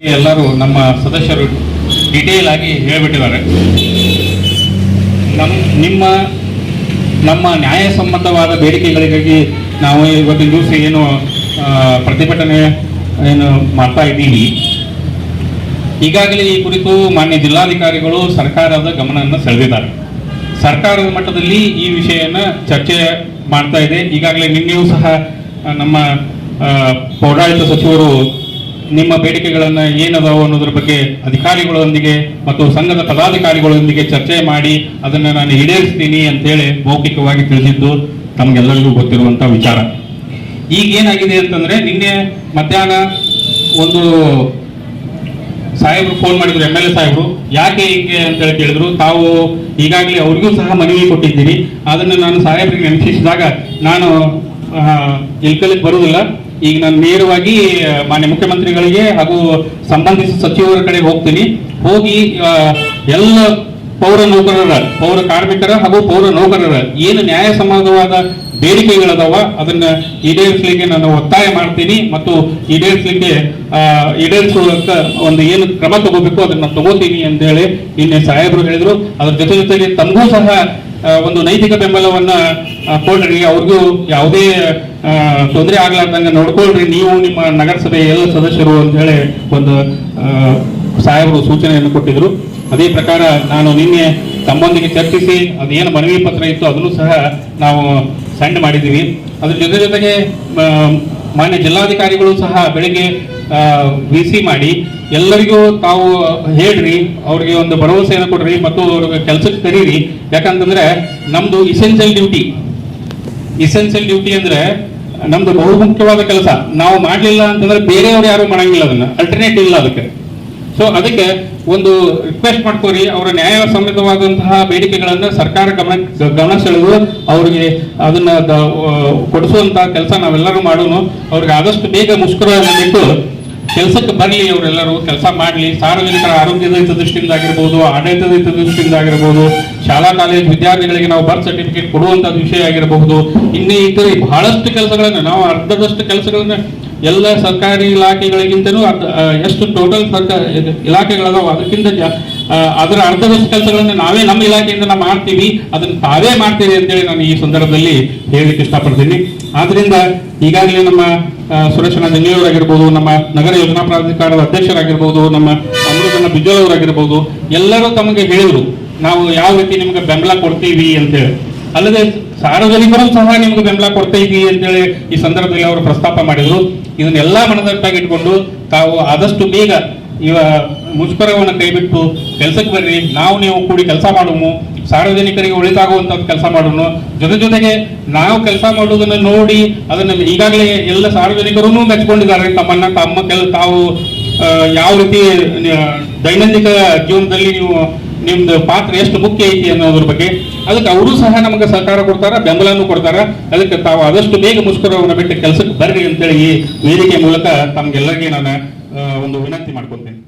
ಎಲ್ಲರೂ ನಮ್ಮ ಸದಸ್ಯರು ಡಿಟೇಲ್ ಆಗಿ ಹೇಳಿಬಿಟ್ಟಿದ್ದಾರೆ. ನಮ್ಮ, ನಿಮ್ಮ ನಮ್ಮ ನ್ಯಾಯಸಮ್ಮತವಾದ ಬೇಡಿಕೆಗಳಿಗಾಗಿ ನಾವು ಇವತ್ತಿನ ದಿವಸ ಏನು ಪ್ರತಿಭಟನೆ ಏನು ಮಾಡ್ತಾ ಇದ್ದೀವಿ. ಈಗಾಗಲೇ ಈ ಕುರಿತು ಮಾನ್ಯ ಜಿಲ್ಲಾಧಿಕಾರಿಗಳು ಸರ್ಕಾರದ ಗಮನವನ್ನು ಸೆಳೆದಿದ್ದಾರೆ. ಸರ್ಕಾರದ ಮಟ್ಟದಲ್ಲಿ ಈ ವಿಷಯನ ಚರ್ಚೆ ಮಾಡ್ತಾ ಇದೆ. ಈಗಾಗಲೇ ನಿನ್ನೆಯೂ ಸಹ ನಮ್ಮ ಪೌರಾಡಳಿತ ಸಚಿವರು ನಿಮ್ಮ ಬೇಡಿಕೆಗಳನ್ನು ಏನದಾವು ಅನ್ನೋದ್ರ ಬಗ್ಗೆ ಅಧಿಕಾರಿಗಳೊಂದಿಗೆ ಮತ್ತು ಸಂಘದ ಪದಾಧಿಕಾರಿಗಳೊಂದಿಗೆ ಚರ್ಚೆ ಮಾಡಿ ಅದನ್ನು ನಾನು ಈಡೇರಿಸ್ತೀನಿ ಅಂತೇಳಿ ಮೌಖಿಕವಾಗಿ ತಿಳಿಸಿದ್ದು ತಮಗೆಲ್ಲರಿಗೂ ಗೊತ್ತಿರುವಂಥ ವಿಚಾರ. ಈಗ ಏನಾಗಿದೆ ಅಂತಂದ್ರೆ ನಿನ್ನೆ ಮಧ್ಯಾಹ್ನ ಒಂದು ಸಾಹೇಬ್ರು ಫೋನ್ ಮಾಡಿದ್ರು ಎಂ ಎಲ್ ಎ ಸಾಹೇಬ್ರು. ಯಾಕೆ ಹಿಂಗೆ ಅಂತ ಹೇಳಿ ಕೇಳಿದ್ರು, ತಾವು ಈಗಾಗಲೇ ಅವ್ರಿಗೂ ಸಹ ಮನವಿ ಕೊಟ್ಟಿದ್ದೀನಿ ಅದನ್ನು ನಾನು ಸಾಹೇಬ್ರಿಗೆ ನೆನಪಿಸಿದಾಗ ನಾನು ಇಲ್ಕಲಿಗೆ ಬರುವುದಿಲ್ಲ. ಈಗ ನಾನು ನೇರವಾಗಿ ಮಾನ್ಯ ಮುಖ್ಯಮಂತ್ರಿಗಳಿಗೆ ಹಾಗೂ ಸಂಬಂಧಿಸಿದ ಸಚಿವರ ಕಡೆ ಹೋಗ್ತೀನಿ. ಹೋಗಿ ಎಲ್ಲ ಪೌರ ನೌಕರರ ಪೌರ ಕಾರ್ಮಿಕರ ಹಾಗೂ ಪೌರ ನೌಕರರ ಏನು ನ್ಯಾಯಸಮ್ಮತವಾದ ಬೇಡಿಕೆಗಳದಾವ ಅದನ್ನ ಈಡೇರಿಸಲಿಕ್ಕೆ ನಾನು ಒತ್ತಾಯ ಮಾಡ್ತೀನಿ ಮತ್ತು ಈಡೇರಿಸಲಿಕ್ಕೆ ಆ, ಈಡೇರಿಸುವ ಒಂದು ಏನು ಕ್ರಮ ತಗೋಬೇಕು ಅದನ್ನ ತಗೋತೀನಿ ಅಂತ ಹೇಳಿ ನಿನ್ನೆ ಸಾಹೇಬರು ಹೇಳಿದ್ರು. ಅದ್ರ ಜೊತೆ ಜೊತೆಗೆ ತಮಗೂ ಸಹ ಒಂದು ನೈತಿಕ ಬೆಂಬಲವನ್ನ ಕೊಡ್ರಿ. ಅವ್ರಿಗೂ ಯಾವುದೇ ತೊಂದರೆ ಆಗ್ಲಾರ್ದಂಗ ನೋಡ್ಕೊಳ್ರಿ. ನೀವು ನಿಮ್ಮ ನಗರಸಭೆ ಎಲ್ಲ ಸದಸ್ಯರು ಅಂತ ಹೇಳಿ ಒಂದು ಸಾಹೇಬರು ಸೂಚನೆಯನ್ನು ಕೊಟ್ಟಿದ್ರು. ಅದೇ ಪ್ರಕಾರ ನಾನು ನಿನ್ನೆ ತಮ್ಮೊಂದಿಗೆ ಚರ್ಚಿಸಿ ಅದೇನು ಮನವಿ ಪತ್ರ ಇತ್ತು ಅದನ್ನು ಸಹ ನಾವು ಸೆಂಡ್ ಮಾಡಿದ್ದೀವಿ. ಅದ್ರ ಜೊತೆ ಜೊತೆಗೆ ಮಾನ್ಯ ಜಿಲ್ಲಾಧಿಕಾರಿಗಳು ಸಹ ಬೆಳಿಗ್ಗೆ ವಿ ಸಿ ಮಾಡಿ, ಎಲ್ಲರಿಗೂ ತಾವು ಹೇಳ್ರಿ, ಅವ್ರಿಗೆ ಒಂದು ಭರವಸೆಯನ್ನು ಕೊಡ್ರಿ ಮತ್ತು ಅವ್ರಿಗೆ ಕೆಲಸಕ್ಕೆ ಕರೀರಿ. ಯಾಕಂತಂದ್ರೆ, ನಮ್ದು ಇಸೆನ್ಷಿಯಲ್ ಡ್ಯೂಟಿ ಇಸೆನ್ಷಿಯಲ್ ಡ್ಯೂಟಿ ಅಂದ್ರೆ ನಮ್ದು ಬಹುಮುಖ್ಯವಾದ ಕೆಲಸ. ನಾವು ಮಾಡಲಿಲ್ಲ ಅಂತಂದ್ರೆ ಬೇರೆಯವ್ರು ಯಾರು ಮಾಡಂಗಿಲ್ಲ ಅದನ್ನ. ಅಲ್ಟರ್ನೇಟಿವ್ ಇಲ್ಲ ಅದಕ್ಕೆ. ಸೊ ಅದಕ್ಕೆ ಒಂದು ರಿಕ್ವೆಸ್ಟ್ ಮಾಡ್ಕೋರಿ, ಅವರ ನ್ಯಾಯಸಮ್ಮತವಾದಂತಹ ಬೇಡಿಕೆಗಳನ್ನ ಸರ್ಕಾರ ಗಮನ ಗಮನ ಸೆಳೆದು, ಅವರಿಗೆ ಅದನ್ನ ಕೊಡಿಸುವಂತಹ ಕೊಡಿಸುವಂತ ಕೆಲಸ ನಾವೆಲ್ಲರೂ ಮಾಡೋಣ ಅವ್ರಿಗೆ ಆದಷ್ಟು ಬೇಗ ಮುಷ್ಕರವಿಟ್ಟು ಕೆಲಸಕ್ಕೆ ಬರಲಿ, ಅವರೆಲ್ಲರೂ ಕೆಲಸ ಮಾಡಲಿ. ಸಾರ್ವಜನಿಕರ ಆರೋಗ್ಯದ ಹಿತದೃಷ್ಟಿಯಿಂದ ಆಗಿರ್ಬೋದು, ಆಡಳಿತದ ಹಿತದೃಷ್ಟಿಯಿಂದ ಆಗಿರ್ಬೋದು, ಶಾಲಾ, ಕಾಲೇಜು ವಿದ್ಯಾರ್ಥಿಗಳಿಗೆ ನಾವು ಬರ್ತ್ ಸರ್ಟಿಫಿಕೇಟ್ ಕೊಡುವಂತಹ ವಿಷಯ ಆಗಿರಬಹುದು. ಇನ್ನೇ ಇತರ ಬಹಳಷ್ಟು ಕೆಲಸಗಳನ್ನ, ನಾವು ಅರ್ಧದಷ್ಟು ಕೆಲಸಗಳನ್ನ ಎಲ್ಲ ಸರ್ಕಾರಿ ಇಲಾಖೆಗಳಿಗಿಂತನೂ ಅರ್ಧ ಎಷ್ಟು ಟೋಟಲ್ ಸರ್ಕಾರ ಇಲಾಖೆಗಳದಾವ, ಅದಕ್ಕಿಂತ ಅದರ ಅರ್ಧದಷ್ಟು ಕೆಲಸಗಳನ್ನು ನಾವೇ ನಮ್ಮ ಇಲಾಖೆಯಿಂದ ನಾವು ಮಾಡ್ತೀವಿ, ಅದನ್ನ ತಾವೇ ಮಾಡ್ತೀವಿ ಅಂತೇಳಿ ನಾನು ಈ ಸಂದರ್ಭದಲ್ಲಿ ಹೇಳಲಿಕ್ಕೆ ಇಷ್ಟಪಡ್ತೀನಿ. ಆದ್ರಿಂದ ಈಗಾಗಲೇ ನಮ್ಮ ಸುರೇಶನ ಜಂಗಿಯವರಾಗಿರ್ಬೋದು ನಮ್ಮ ನಗರ ಯೋಜನಾ ಪ್ರಾಧಿಕಾರದ ಅಧ್ಯಕ್ಷರಾಗಿರ್ಬೋದು, ನಮ್ಮ ಅಮೃತನ ಬಿಜೋಳವರಾಗಿರ್ಬೋದು ಎಲ್ಲರೂ ತಮಗೆ ಹೇಳಿದ್ರು, ನಾವು ಯಾವ ರೀತಿ ನಿಮ್ಗೆ ಬೆಂಬಲ ಕೊಡ್ತೀವಿ ಅಂತೇಳಿ. ಅಲ್ಲದೆ ಸಾರ್ವಜನಿಕರು ಸಹ ನಿಮ್ಗೆ ಬೆಂಬಲ ಕೊಡ್ತೈತಿ ಅಂತೇಳಿ ಈ ಸಂದರ್ಭದಲ್ಲಿ ಅವರು ಪ್ರಸ್ತಾಪ ಮಾಡಿದ್ರು. ಇದನ್ನೆಲ್ಲ ಮನದಟ್ಟಾಗಿ ಇಟ್ಕೊಂಡು ತಾವು ಆದಷ್ಟು ಬೇಗ ಇವ ಮುಷ್ಕರವನ್ನು ಕೈಬಿಟ್ಟು ಕೆಲಸಕ್ಕೆ ಬರ್ರಿ. ನಾವು ನೀವು ಕೂಡಿ ಕೆಲಸ ಮಾಡೋಣ ಸಾರ್ವಜನಿಕರಿಗೆ ಒಳಿತಾಗುವಂತ ಕೆಲಸ ಮಾಡೋಣ ಜೊತೆ ಜೊತೆಗೆ ನಾವು ಕೆಲಸ ಮಾಡುವುದನ್ನು ನೋಡಿ ಅದನ್ನ ಈಗಾಗಲೇ ಎಲ್ಲ ಸಾರ್ವಜನಿಕರೂ ಮೆಚ್ಚಿಕೊಂಡಿದ್ದಾರೆ ತಮ್ಮನ್ನ ತಮ್ಮ ಕೆಲ ತಾವು ಯಾವ ರೀತಿ ದೈನಂದಿನ ಜೀವನದಲ್ಲಿ ನೀವು ನಿಮ್ದು ಪಾತ್ರ ಎಷ್ಟು ಮುಖ್ಯ ಐತಿ ಅನ್ನೋದ್ರ ಬಗ್ಗೆ, ಅದಕ್ಕೆ ಅವರು ಸಹ ನಮಗೆ ಸಹಕಾರ ಕೊಡ್ತಾರ, ಬೆಂಬಲನೂ ಕೊಡ್ತಾರ. ಅದಕ್ಕೆ ತಾವು ಆದಷ್ಟು ಬೇಗ ಮುಷ್ಕರವನ್ನು ಬಿಟ್ಟು ಕೆಲಸಕ್ಕೆ ಬರ್ರಿ ಅಂತೇಳಿ ಈ ವೇದಿಕೆ ಮೂಲಕ ತಮ್ಗೆಲ್ಲರಿಗೆ ನಾನು ಒಂದು ವಿನಂತಿ ಮಾಡ್ಕೊತೀನಿ.